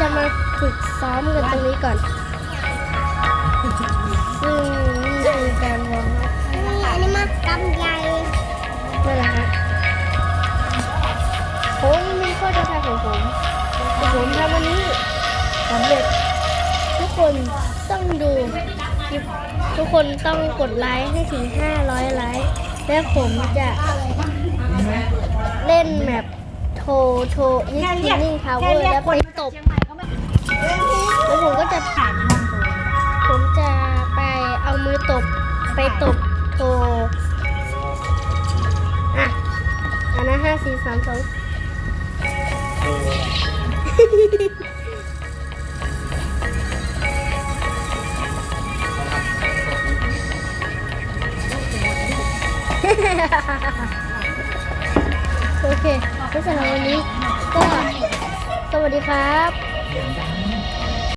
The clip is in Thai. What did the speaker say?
จะมาฝึกซ้อมกันตรงนี้ก่อนอืมนี่คือการวอร์มอัพนี่อันนี้มากำใหญ่นั่นแหละฮะผมมีข้อจำกัดของผมแต่ผมทำวันนี้สำเร็จทุกคนต้องดูคลิปทุกคนต้องกดไลค์ให้ถึง 500 ไลค์และผมจะเล่นแมปโทโทยิสตินิ่งทาวเวอร์แล้วไปตบ แล้วผมก็จะผ่านมจะไปเอามือตบไปตบโทอะอันนะห้าสี่สามสองโอเคแล้วสำหรับวันนี้ก็สวัสดีครับ đèn.